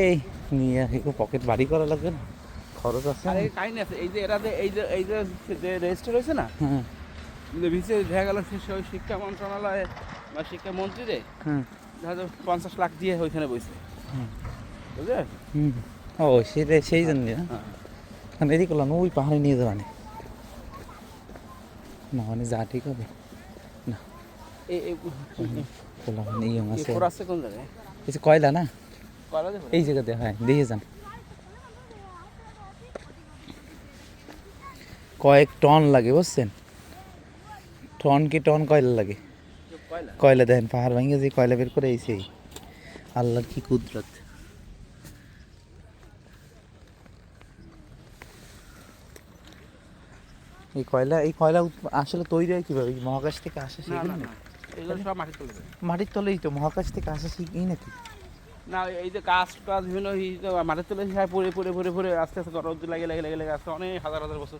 এই নিয়ে একটু পকেট বাড়ি করা লাগবে না। খরচ আছে। আরে কাহিনী আছে এই যে এরা যে এই যে এই যে যে রেজিস্টার হয়েছে না? হ্যাঁ ভিসে দেখা গেল ওই শিক্ষা মন্ত্রণালয়ে বা শিক্ষা মন্ত্রী রে হয়তো পঞ্চাশ লাখ দিয়ে ওইখানে বসে হুম। বুঝলে? ও সেটা সেই জন্য না হ্যাঁ। কারণ এদিকে ওই পাহাড়ে নিয়ে যাওয়া না মানে যা ঠিক হবে এই এই করলাম এই আছে। কয়লা না? এই জায়গাতে হয় দেখে যান। কয়েক টন লাগে বুঝছেন? টন কি টন কয়লা লাগে? কয়লা? দেখেন পাহাড় ভেঙে যে কয়লা বের করে এইছেই আল্লাহর কি কুদরত। এই কয়লা এই কয়লা আসলে তৈরি হয় কীভাবে? মহাকাশ থেকে আসে সেগুলো না? এগুলো সব মাটি তুলে মাটির তলেই তো মহাকাশ থেকে আসে সেই নাকি? না এই যে গাছ টাছ বিভিন্ন এই যে মাটি তুলে হ্যাঁ পড়ে পড়ে পড়ে পড়ে আস্তে আস্তে রোদ লাগে লাগে লাগে লাগে আস্তে অনেক হাজার হাজার বছর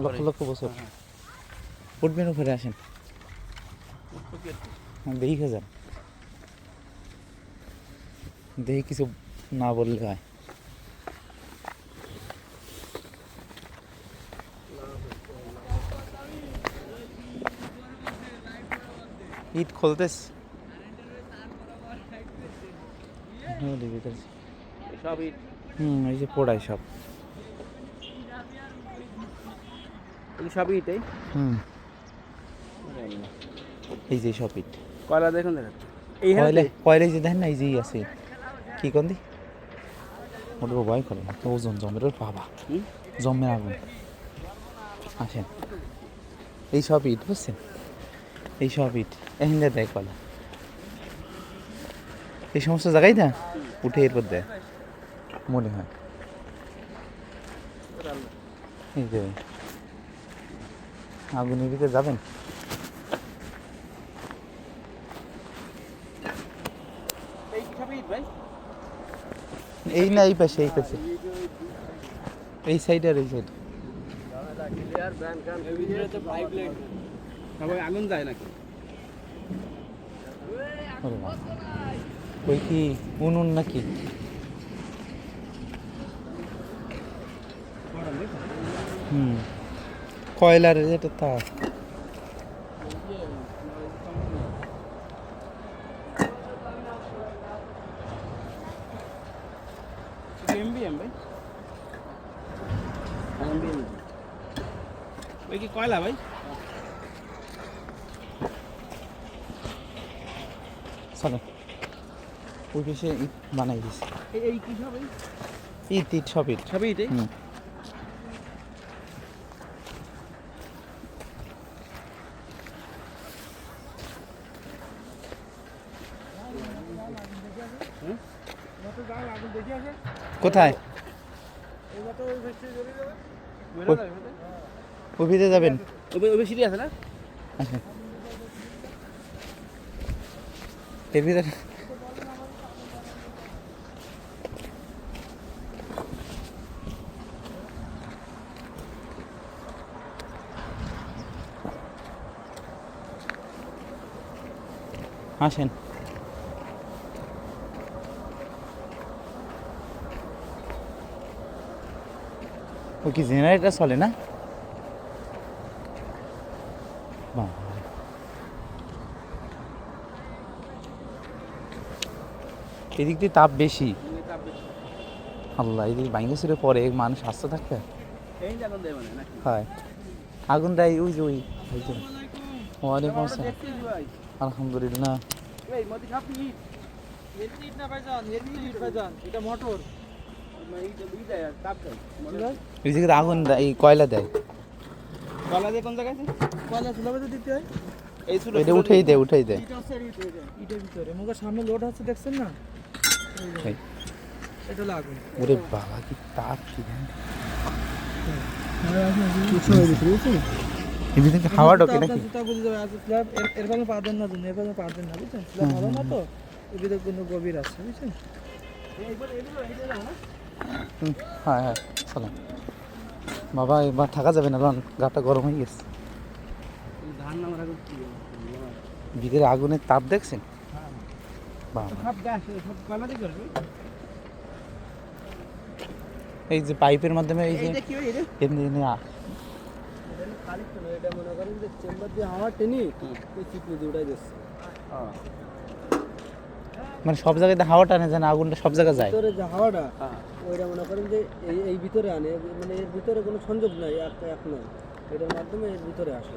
লক্ষ। লক্ষ বছর। হ্যাঁ, উঠবেন উপরে আসেন। হ্যাঁ। দেখে যান। দেখি কিছু না বললে হয়। ইট খুলতেস সব এই হুম এই যে পোড়াই সব। সবই হুম। এই যে সব ইট কয়লা দেখুন দেখেন এই কয়লে কয়লে যে দেখেন না এই যে ই আছে। কি ওটা ভয় করে ওজন জমের বাবা? জমের আগুন। আসেন। এই সব ইট বুঝছেন? এই সব ইট এহিন্দা দেয় কলা এই সমস্ত জায়গায় না উঠে এরপর দেয় মনে হয়। এই যে আগুনের ভিতরে যাবেন? এই না এই পাশে এই পাশে। এই সাইড আর এই সাইড আগুন যায় নাকি? ওই কি উনুন নাকি? হুম। কয়লার যেটা তা। এমবিএম ভাই। এমবিএম ওই কি কয়লা ভাই? চলো। ওই পাশে ইট বানাই দিছে। এই- কি সব ইট ইট সব ইট। সবই এটাই কোথায়? ওই ভিতরে যাবেন। ওই সিঁড়ি আছে না? আচ্ছা। এর ভিতরে আসেন। ও কি জেনারেটর চলে না বাবা এদিক দিয়ে তাপ বেশি। আল্লাহ এদিকে বাইঙ্গা ছিল পরে মানুষ আসতে থাকবে? আগুন দেয় হয়। আগুন দেয় ওই যে ওই ওয়ালাইকুম আসসালাম। আলহামদুলিল্লাহ। আগুন দেয় কয়লা দেয়? কয়লা দিয়ে কোন জায়গায় কয়লা চুলাবে দিতে হয়? এই ছিল এটা উঠেই দেয় উঠেই দেয়। ইট আছে ইট ইটের ভিতরে। মুখের সামনে লোড আছে দেখছেন না? ওরে বাবা কি তাপ কি জানি। এর ভিতরে কি হাওয়া ঢোকে নাকি? জুতা বুঝে আজ স্ল্যাব এর ভাবে পা দেন না জন্য এর ভাবে পা দেন না বুঝছেন? ভালো না তো? এর ভিতরে কোনো গভীর আছে বুঝছেন? হুম, হ্যাঁ হ্যাঁ বাবা এবার থাকা যাবে না লন গাটা গরম হয়ে গেছে। ধান নামার আগে কি ভিতরে আগুনের তাপ দেখছেন বাবা সব গ্যাস সব কয়লা দিয়ে করবে এই যে পাইপের মাধ্যমে এই যে এইটা কি রে এমনি এমনি এটা মনে করেন যে। চেম্বার দিয়ে হাওয়া টেনি দিয়ে উঠাই মানে সব জায়গাতে হাওয়া টানে যেন আগুনটা সব জায়গায় যায়। ভিতরে যে হাওয়াটা হ্যাঁ। ওইটা মনে করেন যে এই এই ভিতরে আনে মানে এর ভিতরে কোনো সংযোগ নাই এক এক নয়। এটার মাধ্যমে এর ভিতরে আসে।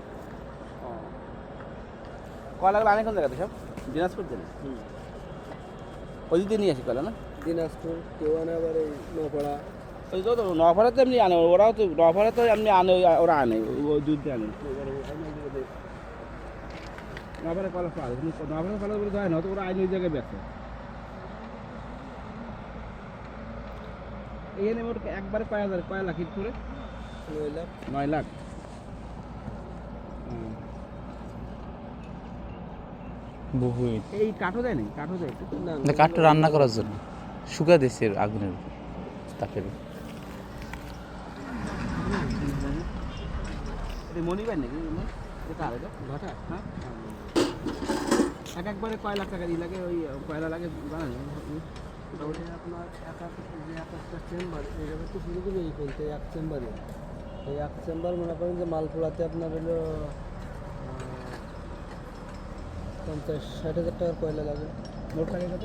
কয়লাগুলো আনে কোন জায়গাতে সব? দিনাজপুর জেলে ওই দিকে নিয়ে আসি কয়লা না? দিনাজপুর কেউ আনে আবার এই নপাড়া ওই তো নভরে এমনি আনে ওরাও তো নভরে এমনি আনে ওরা আনে ওই দুধ আনে। নভরে কলা পাল নভরে কলা বলে যায় না তো ওরা আইন ওই জায়গায় বেচে এখানে মোট একবারে কয় হাজার কয় লাখ করে? নয় লাখ। নয় লাখ। বহু এই কাঠও দেয় কাঠও দেয়? না কাঠটা রান্না করার জন্য। শুকা দিচ্ছে আগুনের উপর তাপের মনিবার নাকি? এটা কার হ্যাঁ? এক একবারে কয় লাখ টাকা দিয়ে লাগে? ওই কয়লা লাগে? আপনার এক এক যে এক একটা চেম্বার এইভাবে তো শুরু করবে এই বলতে এক চেম্বারে। এই এক চেম্বার মনে করেন যে মাল পোড়াতে আপনার হলো পঞ্চাশ ষাট হাজার টাকার কয়লা লাগে? মোট টাকা কত?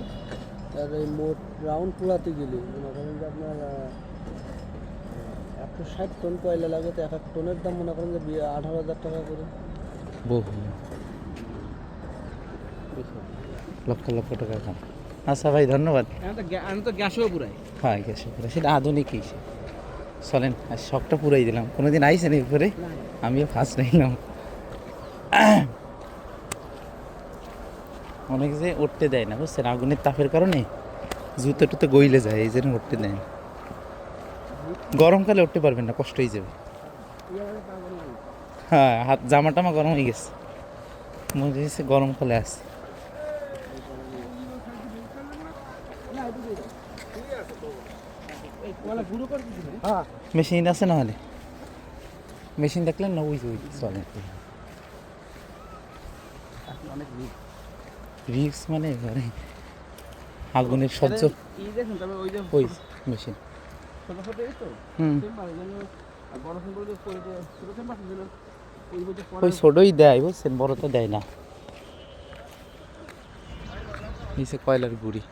আর এই মোট রাউন্ড পোড়াতে গেলে মনে করেন যে আপনার একশো ষাট টন কয়লা লাগে তো এক এক টনের দাম মনে করেন যে আঠারো হাজার টাকা করে। বহু। লক্ষ লক্ষ টাকা কাম। আচ্ছা ভাই ধন্যবাদ। এখন তো গ্যা- তো গ্যাসও পুরাই। হ্যাঁ গেছে পুরো সেটা আধুনিকই সে। চলেন আর শখটা পুরাই দিলাম। কোনোদিন আইসেন এরপরে আমিও ফার্স্ট নিলাম। অনেক যে উঠতে দেয় না, বুঝছেন? আগুনের তাপের কারণে জুতো টুতো গইলে যায়, এই জন্য উঠতে দেয় না। গরমকালে উঠতে পারবেন না কষ্ট হয়ে যাবে। হ্যাঁ হাত জামা টামা গরম হয়ে গেছে। মনে হচ্ছে গরমকালে হ্যাঁ মেশিন আছে না হলে? মেশিন দেখলেন না, ওই ওই চলে। অনেক। রিক্স মানে এবারে আগুনের সহ্য ওই মেশিন। ওই ছোটই দেয় বুঝছেন? বড় তো দেয় না। নিচে কয়লার গুড়ি।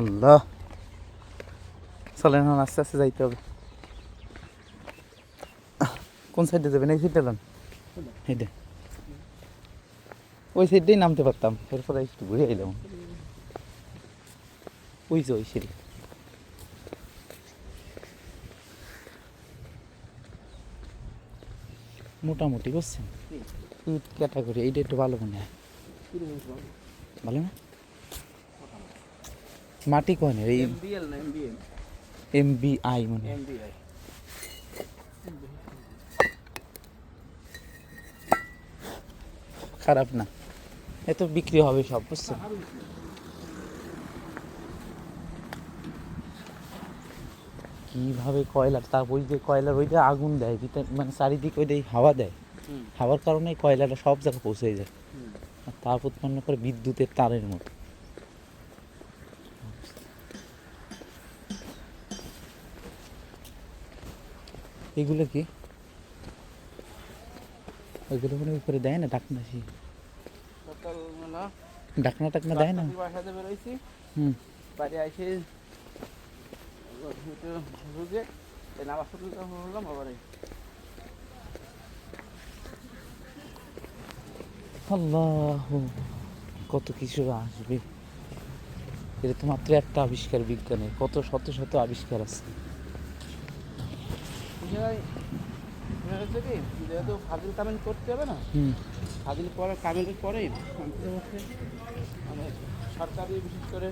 আল্লাহ। চলেন আস্তে আস্তে যাইতে হবে। কোন সাইডে যাবেন? এই সাইডে যান। এইটা ওই সাইডেই নামতে পারতাম। এরপরে একটু ঘুরে এলাম ওই যে ওই সিঁড়ি মোটামুটি বুঝছেন? ইট ক্যাটাগরি এইটা একটু ভালো মনে হয়। ভালো না? মাটি কয় না এই এমবিএল এম বি আই মনে হয়। খারাপ না। এ তো বিক্রি হবে সব বুঝছেন? কীভাবে কয়লার তা ওই যে কয়লার ওইটা আগুন দেয় ভিতর মানে চারিদিকে ওইটাই হাওয়া দেয়। হাওয়ার কারণে কয়লাটা সব জায়গায় পৌঁছে যায়। আর তাপ উৎপন্ন করে বিদ্যুতের তারের মতো। এগুলো কি? ওইগুলো মানে উপরে দেয় না ডাকনা সে ডাকনা টাকনা দেয় না? হুম। বাড়ি একটু ঢুকে নামাজ হলাম আবার আল্লাহ কত কিছু আসবে। এটা তো মাত্র একটা আবিষ্কার বিজ্ঞানের কত শত শত আবিষ্কার আছে। বিষয় হচ্ছে কি? যেহেতু ফাজিল কামেন্ট করতে হবে না ফাজিল পরে কামেন্টের পরেই মানে সরকারি বিশেষ করে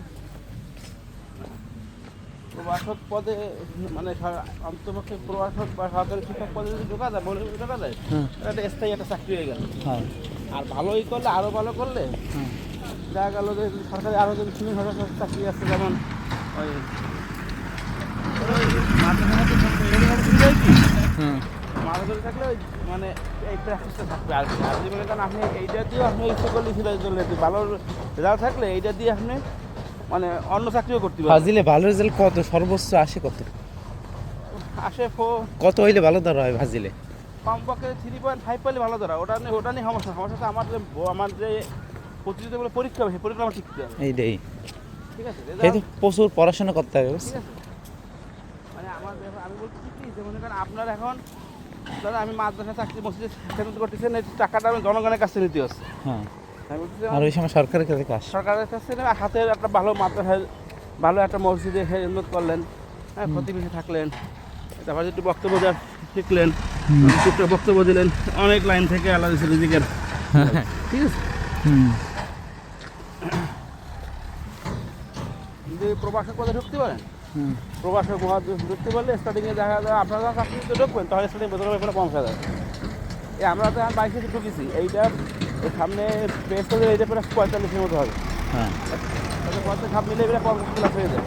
প্রভাষক পদে মানে অন্ততপক্ষে প্রভাষক বা সরকারি শিক্ষক পদে যদি ঢোকা যায় বলে ঢোকা যায় হ্যাঁ। একটা স্থায়ী একটা চাকরি হয়ে গেল। হ্যাঁ। আর ভালোই করলে আরও ভালো করলে হ্যাঁ। দেখা গেল যে সরকারি আরও যদি শুনে সরকারি চাকরি আছে যেমন ওই থাকলে এরকম কি হুম মাদ্রাসা থাকলে ওই মানে এই প্র্যাকটিসটা থাকবে আর আর যদি মনে করেন আপনি এইটা দিয়ে আপনি ইচ্ছে করলে ফিরে চলে ভালো রেজাল্ট থাকলে এইটা দিয়ে আপনি মানে অন্য চাকরিও করতে পারবেন। ফাজিলে ভালো রেজাল্ট কত? সর্বোচ্চ আসে কত? আসে ফো কত হইলে ভালো ধরা হয় ফাজিলে? কমপক্ষে থ্রি পয়েন্ট ফাইভ পেলে ভালো ধরা ওটা নিয়ে ওটা নিয়ে সমস্যা। সমস্যা আমার যে আমার যে প্রতিযোগিতাগুলো পরীক্ষা হবে সেই পরীক্ষা আমার শিখতে হবে এইটাই ঠিক আছে এই তো প্রচুর পড়াশোনা করতে হবে? ঠিক আছে। মানে আমার আমি বলছি কি যে মনে করেন আপনার এখন দাদা আমি মাদ্রাসা চাকরি মসজিদে খেদমত করতেছেন এই টাকাটা আমি জনগণের কাছে নিতে হচ্ছে। হ্যাঁ। আর ওই সময় সরকারের কাছে কাজ? সরকারের কাছে হাতের একটা ভালো মাদ্রাসায় ভালো একটা মসজিদে খেদমত করলেন হ্যাঁ প্রতিবেশী থাকলেন তারপর একটু বক্তব্য দেওয়া শিখলেন টুকটাক বক্তব্য দিলেন অনেক লাইন থেকে আলাদা ছিল দিকের ঠিক আছে? প্রবাসের পথে ঢুকতে পারেন? হুম প্রবাসের মহা ঢুকতে পারলে স্টার্টিংয়ে দেখা যায় আপনারা যখন চাকরিতে ঢুকবেন তাহলে স্টার্টিং বেতন এখানে পৌঁছা যায়। এই আমরা তো এখন বাইশে ঢুকেছি এইটা এই সামনে পেস করে এইটা প্রায় পঁয়তাল্লিশের মতো হবে। হ্যাঁ। পঞ্চাশ মিলে এবারে পঞ্চাশ প্লাস হয়ে যায়।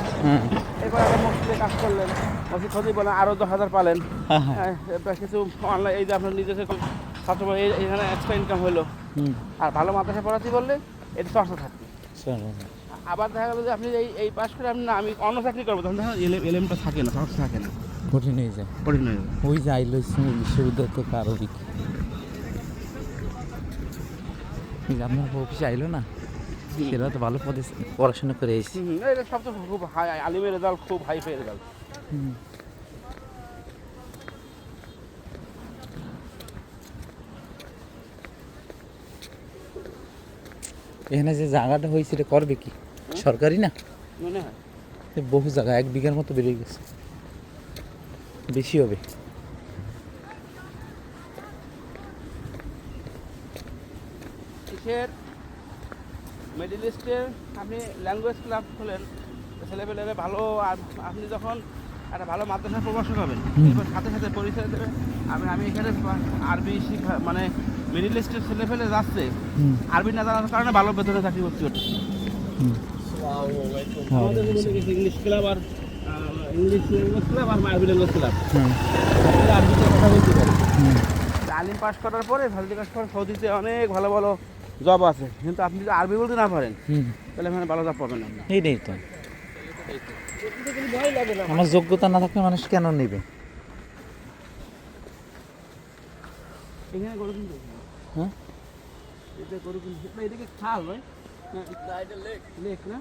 এরপর একটা মসজিদে কাজ করলেন। মসজিদ ক্ষতি বলেন আরও দশ হাজার পালেন। হ্যাঁ হ্যাঁ। হ্যাঁ কিছু অনলাইন এই যে আপনার সবসময় এখানে এক্সট্রা ইনকাম হলো। আর ভালো মাদ্রাসা পড়াতে বললে এটা চর্চা থাকবে। আবার দেখা গেলো যে আপনি এই এই পাশ করে আপনি না আমি অন্য চাকরি করব তখন দেখা এলএম এলএমটা থাকে না চর্চা থাকে না। কঠিন হয়ে যায়। কঠিন হয়ে যাবে ওই যে আইলো ইসলামী বিশ্ববিদ্যালয় আরবিক এই যে আপনার অফিসে আইলো না? সেটা তো ভালো পদে পড়াশোনা করে এসেছি। এটা সব তো খুব হাই আলিমের রেজাল্ট খুব হাই ফাই রেজাল্ট। এখানে যে জায়গাটা হয়েছে এটা করবে কি? সরকারি না? মনে হয়। বহু জায়গা এক বিঘার মতো বেরিয়ে গেছে। বেশি হবে। কিসের? মিডিল ইস্টের আপনি ল্যাঙ্গুয়েজ ক্লাব খোলেন ছেলেপেলেরা ভালো আপনি যখন একটা ভালো মাদ্রাসার প্রবাসক হবেন সাথে সাথে পরিচয় দেবে আমি আমি এখানে আরবি শিখা মানে মিডিল ইস্টের ছেলেপেলে যাচ্ছে আরবি না জানার কারণে ভালো বেতনে চাকরি করতে হচ্ছে আমাদের মধ্যে ইংলিশ ক্লাব আর ইংলিশ ল্যাঙ্গুয়েজ ক্লাব আর আরবি ল্যাঙ্গুয়েজ ক্লাব আরবিতে কথা বলতে পারে। হুম। তালিম পাস করার পরে ভারতীয় কাজ করার সৌদিতে অনেক ভালো ভালো জব আছে। কিন্তু আপনি যদি আরবি বলতে না পারেন হুম। তাহলে এখানে ভালো জব পাবেন না এই নেই তো। আমার যোগ্যতা না থাকলে মানুষ কেন নেবে? এখানে গরু কিন্তু হ্যাঁ? এটা গরু কিন্তু না এদিকে খাল নয় লেক না?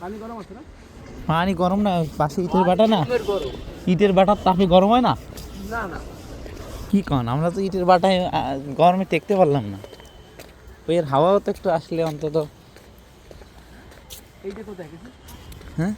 পানি গরম আছে না? পানি গরম না পাশে ইটের বাটা না? ইটের বাটার তাপে গরম হয় না? না না। কি কন আমরা তো ইটের বাটায় গরমে টেকতে পারলাম না। ওই এর হাওয়াও তো একটু আসলে অন্তত এইটা কোথায় হ্যাঁ?